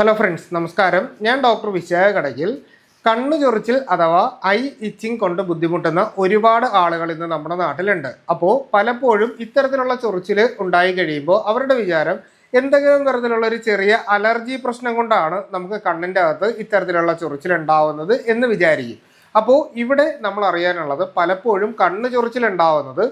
Hello friends നമസ്കാരം. ഞാൻ doctor Vishakha കടകിൽ. കണ്ണു ചൊറിച്ചിൽ അഥവാ ഐ ഇച്ചിങ് കൊണ്ട് ബുദ്ധിമുട്ടുന്ന ഒരുപാട് ആളുകൾ ഇന്ന് നമ്മുടെ നാട്ടിലുണ്ട്. അപ്പോൾ പലപ്പോഴും ഇത്തരത്തിലുള്ള ചൊറിച്ചിൽ ഉണ്ടായി കഴിയുമ്പോൾ അവരുടെ വിചാരം എന്തെങ്കിലും തരത്തിലുള്ള ഒരു ചെറിയ അലർജി പ്രശ്നം കൊണ്ടാണ് നമുക്ക് കണ്ണിന്റെ അകത്ത് ഇത്തരത്തിലുള്ള ചൊറിച്ചിൽ ഉണ്ടാവുന്നത് എന്ന് വിചാരിക്കും. അപ്പോൾ ഇവിടെ നമ്മൾ അറിയാനുള്ളത് പലപ്പോഴും കണ്ണ് ചൊറിച്ചിൽ ഉണ്ടാവുന്നത്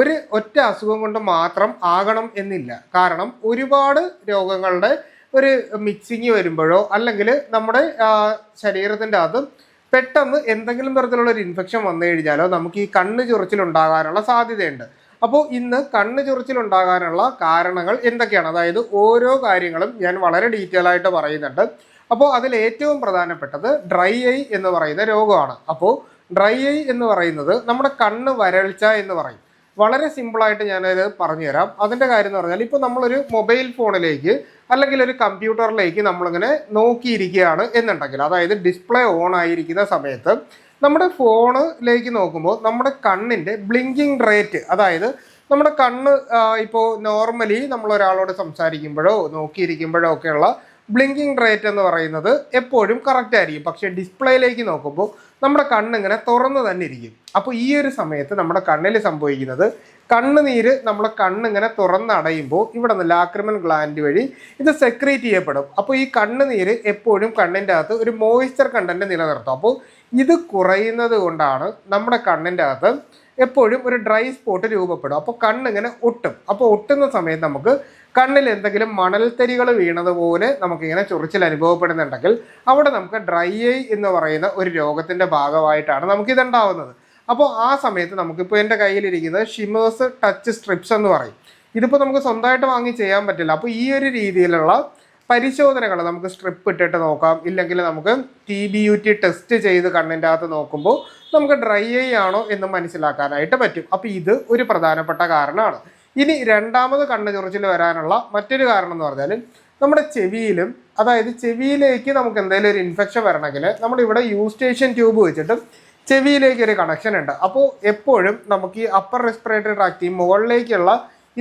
ഒരു ഒറ്റ അസുഖം കൊണ്ട് മാത്രം ആകണം എന്നില്ല. കാരണം ഒരുപാട് രോഗങ്ങളുടെ ഒരു മിക്സിങ് വരുമ്പോഴോ അല്ലെങ്കിൽ നമ്മുടെ ശരീരത്തിന്റെ അകത്ത് പെട്ടെന്ന് എന്തെങ്കിലും തരത്തിലുള്ള ഒരു ഇൻഫെക്ഷൻ വന്നു കഴിഞ്ഞാലോ നമുക്ക് ഈ കണ്ണ് ചൊറിച്ചിലുണ്ടാകാനുള്ള സാധ്യതയുണ്ട്. അപ്പോൾ ഇന്ന് കണ്ണ് ചൊറിച്ചിലുണ്ടാകാനുള്ള കാരണങ്ങൾ എന്തൊക്കെയാണ്? അതായത് ഓരോ കാര്യങ്ങളും ഞാൻ വളരെ ഡീറ്റെയിൽ ആയിട്ട് പറയുന്നുണ്ട്. അപ്പോൾ അതിൽ ഏറ്റവും പ്രധാനപ്പെട്ടത് ഡ്രൈ ഐ എന്ന് പറയുന്ന രോഗമാണ്. അപ്പോൾ ഡ്രൈ ഐ എന്ന് പറയുന്നത് നമ്മുടെ കണ്ണ് വരൾച്ച എന്ന് പറയും. വളരെ സിമ്പിളായിട്ട് ഞാനത് പറഞ്ഞുതരാം. അതിന്റെ കാര്യം എന്ന് പറഞ്ഞാൽ ഇപ്പോൾ നമ്മളൊരു മൊബൈൽ ഫോണിലേക്ക് അല്ലെങ്കിൽ ഒരു കമ്പ്യൂട്ടറിലേക്ക് നമ്മളിങ്ങനെ നോക്കിയിരിക്കുകയാണ് എന്നുണ്ടെങ്കിൽ അതായത് ഡിസ്പ്ലേ ഓൺ ആയിരിക്കുന്ന സമയത്ത് നമ്മുടെ ഫോണിലേക്ക് നോക്കുമ്പോൾ നമ്മുടെ കണ്ണിന്റെ ബ്ലിങ്കിങ് റേറ്റ് അതായത് നമ്മുടെ കണ്ണ് ഇപ്പോൾ നോർമലി നമ്മൾ ഒരാളോട് സംസാരിക്കുമ്പോഴോ നോക്കിയിരിക്കുമ്പോഴോ ഒക്കെയുള്ള ബ്ലിങ്കിങ് റേറ്റ് എന്ന് പറയുന്നത് എപ്പോഴും കറക്റ്റ് ആയിരിക്കും. പക്ഷേ ഡിസ്പ്ലേയിലേക്ക് നോക്കുമ്പോൾ നമ്മുടെ കണ്ണിങ്ങനെ തുറന്ന് തന്നെ ഇരിക്കും. അപ്പോൾ ഈ ഒരു സമയത്ത് നമ്മുടെ കണ്ണിൽ സംഭവിക്കുന്നത് കണ്ണുനീര് നമ്മുടെ കണ്ണിങ്ങനെ തുറന്നടയുമ്പോൾ ഇവിടെ നിന്ന് ലാക്രിമൻ ഗ്ലാൻഡ് വഴി ഇത് സെക്രീറ്റ് ചെയ്യപ്പെടും. അപ്പോൾ ഈ കണ്ണുനീര് എപ്പോഴും കണ്ണിന്റെ അകത്ത് ഒരു മോയ്സ്ചർ കണ്ടന്റ് നിലനിർത്തും. അപ്പോൾ ഇത് കുറയുന്നത് കൊണ്ടാണ് നമ്മുടെ കണ്ണിന്റെ അകത്ത് എപ്പോഴും ഒരു ഡ്രൈ സ്പോട്ട് രൂപപ്പെടും. അപ്പോൾ കണ്ണിങ്ങനെ ഒട്ടും. അപ്പോൾ ഒട്ടുന്ന സമയത്ത് നമുക്ക് കണ്ണിൽ എന്തെങ്കിലും മണൽത്തരികൾ വീണതുപോലെ നമുക്കിങ്ങനെ ചൊറിച്ചിൽ അനുഭവപ്പെടുന്നുണ്ടെങ്കിൽ അവിടെ നമുക്ക് ഡ്രൈ ഐ എന്ന് പറയുന്ന ഒരു രോഗത്തിന്റെ ഭാഗമായിട്ടാണ് നമുക്കിതുണ്ടാവുന്നത്. അപ്പോൾ ആ സമയത്ത് നമുക്കിപ്പോൾ എന്റെ കയ്യിലിരിക്കുന്നത് ഷിമേഴ്സ് ടച്ച് സ്ട്രിപ്സ് എന്ന് പറയും. ഇതിപ്പോൾ നമുക്ക് സ്വന്തമായിട്ട് വാങ്ങി ചെയ്യാൻ പറ്റില്ല. അപ്പോൾ ഈ ഒരു രീതിയിലുള്ള പരിശോധനകൾ നമുക്ക് സ്ട്രിപ്പ് ഇട്ടിട്ട് നോക്കാം. ഇല്ലെങ്കിൽ നമുക്ക് T B U T test ചെയ്ത് കണ്ണിന്റെ അകത്ത് നോക്കുമ്പോൾ നമുക്ക് ഡ്രൈ ഐ ആണോ എന്ന് മനസ്സിലാക്കാനായിട്ട് പറ്റും. അപ്പോൾ ഇത് ഒരു പ്രധാനപ്പെട്ട കാരണമാണ്. ഇനി രണ്ടാമത് കണ്ണ് ചൊറിച്ചിൽ വരാനുള്ള മറ്റൊരു കാരണം എന്ന് പറഞ്ഞാൽ നമ്മുടെ ചെവിയിലും അതായത് ചെവിയിലേക്ക് നമുക്ക് എന്തെങ്കിലും ഒരു ഇൻഫെക്ഷൻ വരണമെങ്കിൽ നമ്മളിവിടെ യൂസ്റ്റേഷൻ ട്യൂബ് വെച്ചിട്ട് ചെവിയിലേക്ക് ഒരു കണക്ഷൻ ഉണ്ട്. അപ്പോൾ എപ്പോഴും നമുക്ക് ഈ അപ്പർ റെസ്പിറേറ്ററി ട്രാക്ട് ഈ മുകളിലേക്കുള്ള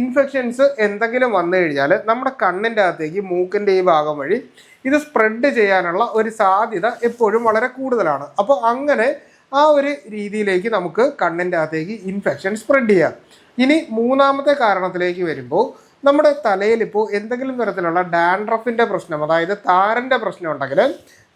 ഇൻഫെക്ഷൻസ് എന്തെങ്കിലും വന്നു കഴിഞ്ഞാൽ നമ്മുടെ കണ്ണിന്റെ അകത്തേക്ക് മൂക്കിന്റെ ഈ ഭാഗം വഴി ഇത് സ്പ്രെഡ് ചെയ്യാനുള്ള ഒരു സാധ്യത എപ്പോഴും വളരെ കൂടുതലാണ്. അപ്പോൾ അങ്ങനെ ആ ഒരു രീതിയിലേക്ക് നമുക്ക് കണ്ണിന്റെ അകത്തേക്ക് ഇൻഫെക്ഷൻ സ്പ്രെഡ് ചെയ്യാം. ഇനി മൂന്നാമത്തെ കാരണത്തിലേക്ക് വരുമ്പോൾ നമ്മുടെ തലയിൽ ഇപ്പോൾ എന്തെങ്കിലും തരത്തിലുള്ള ഡാൻഡ്രഫിന്റെ പ്രശ്നം അതായത് താരന്റെ പ്രശ്നം ഉണ്ടെങ്കിൽ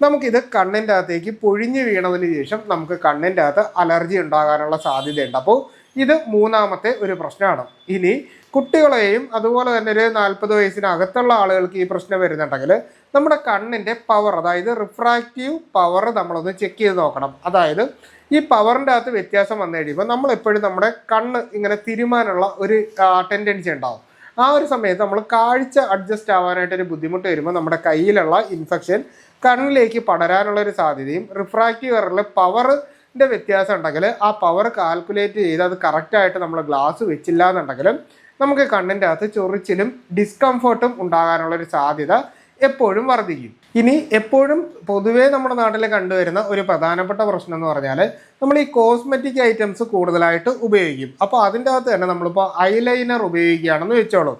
നമുക്കിത് കണ്ണിന്റെ അകത്തേക്ക് പൊഴിഞ്ഞു വീണതിന് ശേഷം നമുക്ക് കണ്ണിന്റെ അകത്ത് അലർജി ഉണ്ടാകാനുള്ള സാധ്യതയുണ്ട്. അപ്പോൾ ഇത് മൂന്നാമത്തെ ഒരു പ്രശ്നമാണ്. ഇനി കുട്ടികളെയും അതുപോലെ തന്നെ ഒരു നാൽപ്പത് വയസ്സിനകത്തുള്ള ആളുകൾക്ക് ഈ പ്രശ്നം വരുന്നുണ്ടെങ്കിൽ നമ്മുടെ കണ്ണിന്റെ പവർ അതായത് റിഫ്രാക്റ്റീവ് പവർ നമ്മളൊന്ന് ചെക്ക് ചെയ്ത് നോക്കണം. അതായത് ഈ പവറിന്റെ അകത്ത് വ്യത്യാസം വന്നു കഴിയുമ്പോൾ നമ്മൾ എപ്പോഴും നമ്മുടെ കണ്ണ് ഇങ്ങനെ തിരുമാനുള്ള ഒരു ടെൻഡൻസി ഉണ്ടാവും. ആ ഒരു സമയത്ത് നമ്മൾ കാഴ്ച അഡ്ജസ്റ്റ് ആവാനായിട്ട് ഒരു ബുദ്ധിമുട്ട് വരുമ്പോൾ നമ്മുടെ കയ്യിലുള്ള ഇൻഫെക്ഷൻ കണ്ണിലേക്ക് പടരാനുള്ള ഒരു സാധ്യതയും റിഫ്രാക്റ്റീവ് എററിൽ പവറിന്റെ വ്യത്യാസം ഉണ്ടെങ്കിൽ ആ പവർ കാൽക്കുലേറ്റ് ചെയ്ത് അത് കറക്റ്റായിട്ട് നമ്മൾ ഗ്ലാസ് വെച്ചില്ല എന്നുണ്ടെങ്കിലും നമുക്ക് കണ്ണിന്റെ അകത്ത് ചൊറിച്ചിലും ഡിസ്കംഫർട്ടും ഉണ്ടാകാനുള്ള ഒരു സാധ്യത എപ്പോഴും വർദ്ധിക്കും. ഇനി എപ്പോഴും പൊതുവേ നമ്മുടെ നാട്ടിൽ കണ്ടുവരുന്ന ഒരു പ്രധാനപ്പെട്ട പ്രശ്നം എന്ന് പറഞ്ഞാൽ നമ്മൾ ഈ കോസ്മെറ്റിക് ഐറ്റംസ് കൂടുതലായിട്ട് ഉപയോഗിക്കും. അപ്പോൾ അതിന്റെ അകത്ത് തന്നെ നമ്മളിപ്പോൾ ഐലൈനർ ഉപയോഗിക്കുകയാണെന്ന് വെച്ചോളൂ.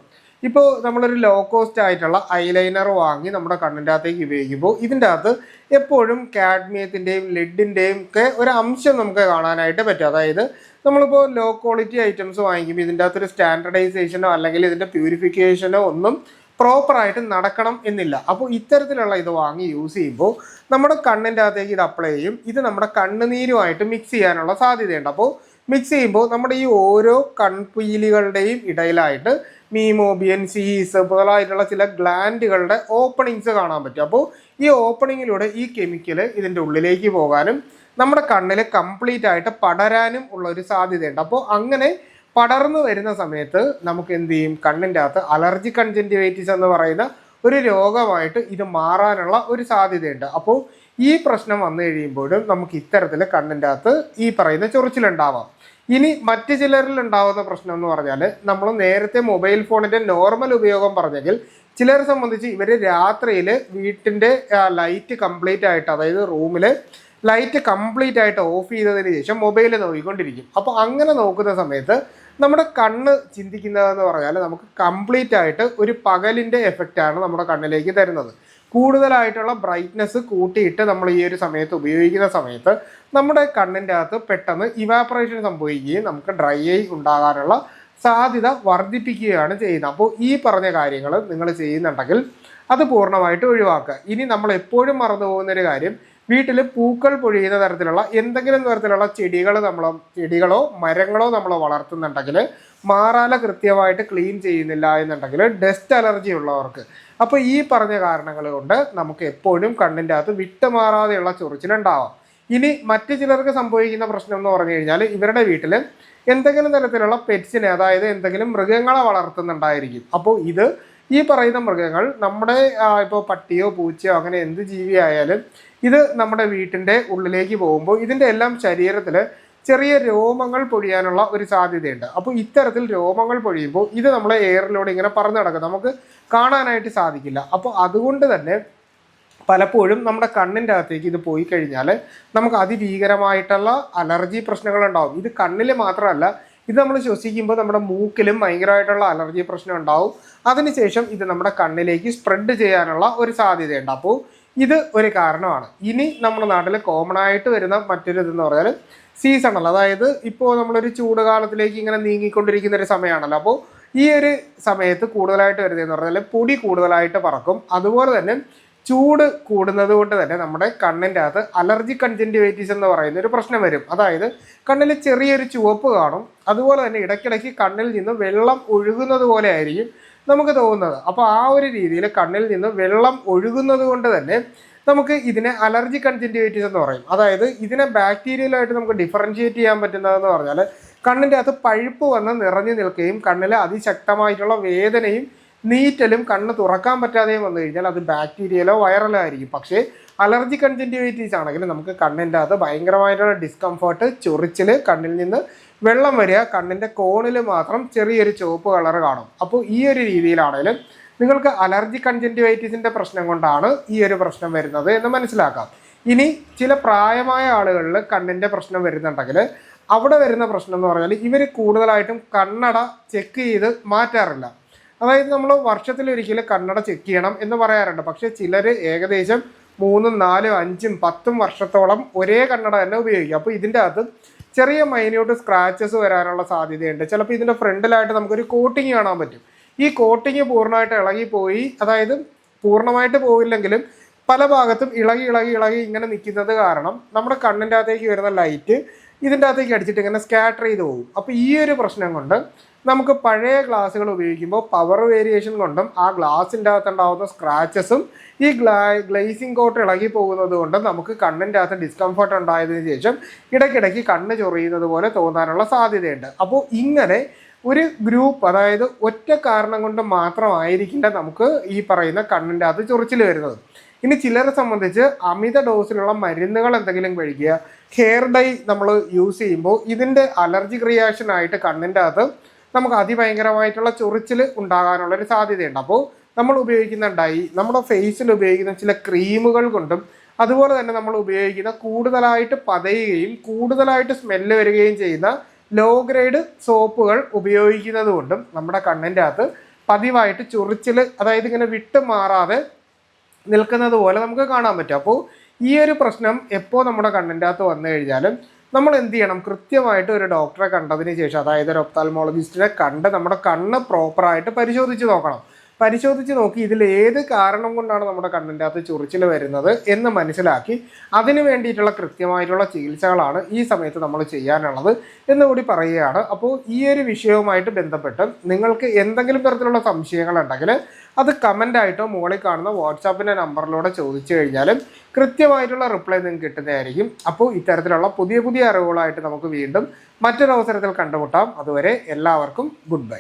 ഇപ്പോൾ നമ്മളൊരു ലോ കോസ്റ്റ് ആയിട്ടുള്ള ഐലൈനർ വാങ്ങി നമ്മുടെ കണ്ണിന്റെ അകത്തേക്ക് ഉപയോഗിക്കുമ്പോൾ ഇതിന്റെ അകത്ത് എപ്പോഴും കാഡ്മിയത്തിന്റെയും ലെഡിന്റെയും ഒക്കെ ഒരു അംശം നമുക്ക് കാണാനായിട്ട് പറ്റും. അതായത് നമ്മളിപ്പോൾ ലോ ക്വാളിറ്റി ഐറ്റംസ് വാങ്ങിക്കുമ്പോൾ ഇതിന്റെ അകത്തൊരു സ്റ്റാൻഡർഡൈസേഷനോ അല്ലെങ്കിൽ ഇതിന്റെ പ്യൂരിഫിക്കേഷനോ ഒന്നും പ്രോപ്പറായിട്ട് നടക്കണം എന്നില്ല. അപ്പോൾ ഇത്തരത്തിലുള്ള ഇത് വാങ്ങി യൂസ് ചെയ്യുമ്പോൾ നമ്മുടെ കണ്ണിന്റെ അകത്തേക്ക് ഇത് അപ്ലൈ ചെയ്യും. ഇത് നമ്മുടെ കണ്ണുനീരുമായിട്ട് മിക്സ് ചെയ്യാനുള്ള സാധ്യതയുണ്ട്. അപ്പോൾ മിക്സ് ചെയ്യുമ്പോൾ നമ്മുടെ ഈ ഓരോ കൺപീലികളുടെയും ഇടയിലായിട്ട് മീമോബിയൻ സീസ് മുതലായിട്ടുള്ള ചില ഗ്ലാൻഡുകളുടെ ഓപ്പണിങ്സ് കാണാൻ പറ്റും. അപ്പോൾ ഈ ഓപ്പണിങ്ങിലൂടെ ഈ കെമിക്കൽ ഇതിന്റെ ഉള്ളിലേക്ക് പോകാനും നമ്മുടെ കണ്ണിൽ കംപ്ലീറ്റ് ആയിട്ട് പടരാനും ഉള്ള ഒരു സാധ്യതയുണ്ട്. അപ്പോൾ അങ്ങനെ പടർന്നു വരുന്ന സമയത്ത് നമുക്ക് എന്ത് ചെയ്യും? കണ്ണിന്റെ അകത്ത് അലർജി കൺജന്റിവൈറ്റിസ് എന്ന് പറയുന്ന ഒരു രോഗമായിട്ട് ഇത് മാറാനുള്ള ഒരു സാധ്യതയുണ്ട്. അപ്പോൾ ഈ പ്രശ്നം വന്നു കഴിയുമ്പോഴും നമുക്ക് ഇത്തരത്തിൽ കണ്ണിന്റെ അകത്ത് ഈ പറയുന്ന ചൊറിച്ചിലുണ്ടാവാം. ഇനി മറ്റ് ചിലരിൽ ഉണ്ടാവുന്ന പ്രശ്നം എന്ന് പറഞ്ഞാൽ നമ്മൾ നേരത്തെ മൊബൈൽ ഫോണിന്റെ നോർമൽ ഉപയോഗം പറഞ്ഞെങ്കിൽ ചിലരെ സംബന്ധിച്ച് ഇവർ രാത്രിയിൽ വീട്ടിന്റെ ലൈറ്റ് കംപ്ലീറ്റ് ആയിട്ട് അതായത് റൂമിൽ ലൈറ്റ് കംപ്ലീറ്റ് ആയിട്ട് ഓഫ് ചെയ്തതിന് ശേഷം മൊബൈൽ നോക്കിക്കൊണ്ടിരിക്കും. അപ്പോൾ അങ്ങനെ നോക്കുന്ന സമയത്ത് നമ്മുടെ കണ്ണ് ചിന്തിക്കുന്നതെന്ന് പറഞ്ഞാൽ നമുക്ക് കംപ്ലീറ്റ് ആയിട്ട് ഒരു പകലിന്റെ എഫക്റ്റാണ് നമ്മുടെ കണ്ണിലേക്ക് തരുന്നത്. കൂടുതലായിട്ടുള്ള ബ്രൈറ്റ്നെസ് കൂട്ടിയിട്ട് നമ്മൾ ഈ ഒരു സമയത്ത് ഉപയോഗിക്കുന്ന സമയത്ത് നമ്മുടെ കണ്ണിന്റെ അകത്ത് പെട്ടെന്ന് ഇവാപ്പറേഷൻ സംഭവിക്കുകയും നമുക്ക് ഡ്രൈ ഐ ഉണ്ടാകാനുള്ള സാധ്യത വർദ്ധിപ്പിക്കുകയാണ് ചെയ്യുന്നത്. അപ്പോൾ ഈ പറഞ്ഞ കാര്യങ്ങൾ നിങ്ങൾ ചെയ്യുന്നുണ്ടെങ്കിൽ അത് പൂർണമായിട്ട് ഒഴിവാക്കുക. ഇനി നമ്മൾ എപ്പോഴും മറന്നു പോകുന്നൊരു കാര്യം വീട്ടിൽ പൂക്കൾ പൊഴിയുന്ന തരത്തിലുള്ള എന്തെങ്കിലും തരത്തിലുള്ള ചെടികൾ നമ്മൾ ചെടികളോ മരങ്ങളോ നമ്മൾ വളർത്തുന്നുണ്ടെങ്കിൽ മാറാല കൃത്യമായിട്ട് ക്ലീൻ ചെയ്യുന്നില്ല എന്നുണ്ടെങ്കിൽ ഡസ്റ്റ് അലർജി ഉള്ളവർക്ക്. അപ്പോൾ ഈ പറഞ്ഞ കാരണങ്ങൾ കൊണ്ട് നമുക്ക് എപ്പോഴും കണ്ണിന്റെ അകത്ത് വിട്ടുമാറാതെയുള്ള ചൊറിച്ചിലുണ്ടാവാം. ഇനി മറ്റു ചിലർക്ക് സംഭവിക്കുന്ന പ്രശ്നം എന്ന് പറഞ്ഞു കഴിഞ്ഞാൽ ഇവരുടെ വീട്ടിൽ എന്തെങ്കിലും തരത്തിലുള്ള പെറ്റ്സിനെ അതായത് എന്തെങ്കിലും മൃഗങ്ങളെ വളർത്തുന്നുണ്ടായിരിക്കും. അപ്പോൾ ഇത് ഈ പറയുന്ന മൃഗങ്ങൾ നമ്മുടെ ഇപ്പോൾ പട്ടിയോ പൂച്ചയോ അങ്ങനെ എന്ത് ജീവിയായാലും ഇത് നമ്മുടെ വീട്ടിന്റെ ഉള്ളിലേക്ക് പോകുമ്പോൾ ഇതിന്റെ എല്ലാം ശരീരത്തിൽ ചെറിയ രോമങ്ങൾ പൊഴിയാനുള്ള ഒരു സാധ്യതയുണ്ട്. അപ്പോൾ ഇത്തരത്തിൽ രോമങ്ങൾ പൊഴിയുമ്പോൾ ഇത് നമ്മളെ എയറിലൂടെ ഇങ്ങനെ പറന്നു നടക്കും. നമുക്ക് കാണാനായിട്ട് സാധിക്കില്ല. അപ്പോൾ അതുകൊണ്ട് തന്നെ പലപ്പോഴും നമ്മുടെ കണ്ണിന്റെ അകത്തേക്ക് ഇത് പോയി കഴിഞ്ഞാൽ നമുക്ക് അതിഭീകരമായിട്ടുള്ള അലർജി പ്രശ്നങ്ങൾ പ്രശ്നങ്ങളുണ്ടാവും ഇത് കണ്ണിൽ മാത്രമല്ല ഇത് നമ്മൾ ശ്വസിക്കുമ്പോൾ നമ്മുടെ മൂക്കിലും ഭയങ്കരമായിട്ടുള്ള അലർജി പ്രശ്നം ഉണ്ടാവും. അതിനുശേഷം ഇത് നമ്മുടെ കണ്ണിലേക്ക് സ്പ്രെഡ് ചെയ്യാനുള്ള ഒരു സാധ്യതയുണ്ട്. അപ്പോൾ ഇത് ഒരു കാരണമാണ്. ഇനി നമ്മുടെ നാട്ടിൽ കോമൺ ആയിട്ട് വരുന്ന മറ്റൊരു ഇതെന്ന് പറഞ്ഞാൽ സീസണൽ അതായത് ഇപ്പോൾ നമ്മളൊരു ചൂട് കാലത്തിലേക്ക് ഇങ്ങനെ നീങ്ങിക്കൊണ്ടിരിക്കുന്ന ഒരു സമയമാണല്ലോ അപ്പോൾ ഈ ഒരു സമയത്ത് കൂടുതലായിട്ട് വരുന്നതെന്ന് പറഞ്ഞാൽ പൊടി കൂടുതലായിട്ട് പറക്കും. അതുപോലെ തന്നെ ചൂട് കൂടുന്നത് കൊണ്ട് തന്നെ നമ്മുടെ കണ്ണിന്റെ അകത്ത് അലർജി കൺജന്റിവൈറ്റീസ് എന്ന് പറയുന്ന ഒരു പ്രശ്നം വരും. അതായത് കണ്ണിൽ ചെറിയൊരു ചുവപ്പ് കാണും. അതുപോലെ തന്നെ ഇടയ്ക്കിടയ്ക്ക് കണ്ണിൽ നിന്ന് വെള്ളം ഒഴുകുന്നത് പോലെ ആയിരിക്കും നമുക്ക് തോന്നുന്നത്. അപ്പോൾ ആ ഒരു രീതിയിൽ കണ്ണിൽ നിന്ന് വെള്ളം ഒഴുകുന്നത് കൊണ്ട് തന്നെ നമുക്ക് ഇതിനെ അലർജി കൺജന്റിവൈറ്റീസ് എന്ന് പറയും. അതായത് ഇതിനെ ബാക്ടീരിയലായിട്ട് നമുക്ക് ഡിഫറൻഷിയേറ്റ് ചെയ്യാൻ പറ്റുന്നതെന്ന് പറഞ്ഞാൽ കണ്ണിന്റെ അകത്ത് പഴുപ്പ് വന്ന് നിറഞ്ഞു നിൽക്കുകയും കണ്ണിൽ അതിശക്തമായിട്ടുള്ള വേദനയും നീറ്റലും കണ്ണ് തുറക്കാൻ പറ്റാതെയും വന്നു കഴിഞ്ഞാൽ അത് ബാക്ടീരിയലോ വൈറലോ ആയിരിക്കും. പക്ഷേ അലർജി കൺജന്റിവൈറ്റീസ് ആണെങ്കിൽ നമുക്ക് കണ്ണിന്റെ അകത്ത് ഭയങ്കരമായിട്ടുള്ള ഡിസ്കംഫർട്ട് ചൊറിച്ചിൽ കണ്ണിൽ നിന്ന് വെള്ളം വരിക കണ്ണിന്റെ കോണിൽ മാത്രം ചെറിയൊരു ചുവപ്പ് കളർ കാണും. അപ്പോൾ ഈ ഒരു രീതിയിലാണെങ്കിലും നിങ്ങൾക്ക് അലർജി കൺജന്റിവൈറ്റീസിന്റെ പ്രശ്നം കൊണ്ടാണ് ഈ ഒരു പ്രശ്നം വരുന്നത് എന്ന് മനസ്സിലാക്കാം. ഇനി ചില പ്രായമായ ആളുകളിൽ കണ്ണിന്റെ പ്രശ്നം വരുന്നുണ്ടെങ്കിൽ അവിടെ വരുന്ന പ്രശ്നം എന്ന് പറഞ്ഞാൽ ഇവർ കൂടുതലായിട്ടും കണ്ണട ചെക്ക് ചെയ്ത് മാറ്റാറില്ല. അതായത് നമ്മൾ വർഷത്തിലൊരിക്കൽ കണ്ണട ചെക്ക് ചെയ്യണം എന്ന് പറയാറുണ്ട്. പക്ഷേ ചിലർ ഏകദേശം മൂന്നും നാലും അഞ്ചും പത്തും വർഷത്തോളം ഒരേ കണ്ണട തന്നെ ഉപയോഗിക്കും. അപ്പോൾ ഇതിന്റെ അകത്ത് ചെറിയ മൈന്യൂട്ട് സ്ക്രാച്ചസ് വരാനുള്ള സാധ്യതയുണ്ട്. ചിലപ്പോൾ ഇതിന്റെ ഫ്രണ്ടിലായിട്ട് നമുക്കൊരു കോട്ടിങ് കാണാൻ പറ്റും. ഈ കോട്ടിങ് പൂർണമായിട്ട് ഇളകിപ്പോയി അതായത് പൂർണമായിട്ട് പോയില്ലെങ്കിലും പല ഭാഗത്തും ഇളകി ഇളകി ഇളകി ഇങ്ങനെ നിൽക്കുന്നത് കാരണം നമ്മുടെ കണ്ണിന്റെ അകത്തേക്ക് വരുന്ന ലൈറ്റ് ഇതിന്റെ അകത്തേക്ക് അടിച്ചിട്ട് ഇങ്ങനെ സ്കാറ്റർ ചെയ്ത് പോകും. അപ്പോൾ ഈ ഒരു പ്രശ്നം കൊണ്ട് നമുക്ക് പഴയ ഗ്ലാസ്സുകൾ ഉപയോഗിക്കുമ്പോൾ പവർ വേരിയേഷൻ കൊണ്ടും ആ ഗ്ലാസിന്റെ അകത്തുണ്ടാകുന്ന സ്ക്രാച്ചസും ഈ ഗ്ലാ ഗ്ലേസിംഗ് കോട്ട് ഇളകി പോകുന്നത് കൊണ്ടും നമുക്ക് കണ്ണിന്റെ അകത്ത് ഡിസ്കംഫർട്ട് ഉണ്ടായതിനു ശേഷം ഇടയ്ക്കിടയ്ക്ക് കണ്ണ് ചൊറിയുന്നത് പോലെ തോന്നാനുള്ള സാധ്യതയുണ്ട്. അപ്പോൾ ഇങ്ങനെ ഒരു ഗ്രൂപ്പ് അതായത് ഒറ്റ കാരണം കൊണ്ട് മാത്രമായിരിക്കില്ല നമുക്ക് ഈ പറയുന്ന കണ്ണിന്റെ അകത്ത് ചൊറിച്ചിൽ വരുന്നത്. ഇനി ചിലരെ സംബന്ധിച്ച് അമിത ഡോസിലുള്ള മരുന്നുകൾ എന്തെങ്കിലും കഴിക്കുക. ഹെയർ ഡൈ നമ്മൾ യൂസ് ചെയ്യുമ്പോൾ ഇതിന്റെ അലർജി റിയാക്ഷൻ ആയിട്ട് കണ്ണിന്റെ അകത്ത് നമുക്ക് അതിഭയങ്കരമായിട്ടുള്ള ചൊറിച്ചിൽ ഉണ്ടാകാനുള്ള ഒരു സാധ്യതയുണ്ട്. അപ്പോൾ നമ്മൾ ഉപയോഗിക്കുന്ന ഡൈ നമ്മുടെ ഫേസിൽ ഉപയോഗിക്കുന്ന ചില ക്രീമുകൾ കൊണ്ടും അതുപോലെ തന്നെ നമ്മൾ ഉപയോഗിക്കുന്ന കൂടുതലായിട്ട് പതയുകയും കൂടുതലായിട്ട് സ്മെല്ല് വരികയും ചെയ്യുന്ന ലോ ഗ്രേഡ് സോപ്പുകൾ ഉപയോഗിക്കുന്നത് കൊണ്ടും നമ്മുടെ കണ്ണിന്റെ അകത്ത് പതിവായിട്ട് ചൊറിച്ചിൽ അതായത് ഇങ്ങനെ വിട്ട് മാറാതെ നിൽക്കുന്നത് പോലെ നമുക്ക് കാണാൻ പറ്റും. അപ്പോൾ ഈ ഒരു പ്രശ്നം എപ്പോൾ നമ്മുടെ കണ്ണിന്റെ അകത്ത് വന്നു കഴിഞ്ഞാലും നമ്മൾ എന്ത് ചെയ്യണം? കൃത്യമായിട്ട് ഒരു ഡോക്ടറെ കണ്ടതിന് ശേഷം അതായത് ഒരു ഒപ്താൽമോളജിസ്റ്റിനെ കണ്ട് നമ്മുടെ കണ്ണ് പ്രോപ്പറായിട്ട് പരിശോധിച്ച് നോക്കണം. പരിശോധിച്ച് നോക്കി ഇതിൽ ഏത് കാരണം കൊണ്ടാണ് നമ്മുടെ കണ്ണിന്റെ അകത്ത് ചൊറിച്ചിൽ വരുന്നത് എന്ന് മനസ്സിലാക്കി അതിന് വേണ്ടിയിട്ടുള്ള കൃത്യമായിട്ടുള്ള ചികിത്സകളാണ് ഈ സമയത്ത് നമ്മൾ ചെയ്യാനുള്ളത് എന്നുകൂടി പറയുകയാണ്. അപ്പോൾ ഈ ഒരു വിഷയവുമായിട്ട് ബന്ധപ്പെട്ട് നിങ്ങൾക്ക് എന്തെങ്കിലും തരത്തിലുള്ള സംശയങ്ങളുണ്ടെങ്കിൽ അത് കമന്റായിട്ടോ മുകളിൽ കാണുന്ന വാട്സാപ്പിന്റെ നമ്പറിലൂടെ ചോദിച്ചു കഴിഞ്ഞാലും കൃത്യമായിട്ടുള്ള റിപ്ലൈ നിങ്ങൾക്ക് കിട്ടുന്നതായിരിക്കും. അപ്പോൾ ഇത്തരത്തിലുള്ള പുതിയ പുതിയ അറിവുകളായിട്ട് നമുക്ക് വീണ്ടും മറ്റൊരവസരത്തിൽ കണ്ടുമുട്ടാം. അതുവരെ എല്ലാവർക്കും ഗുഡ് ബൈ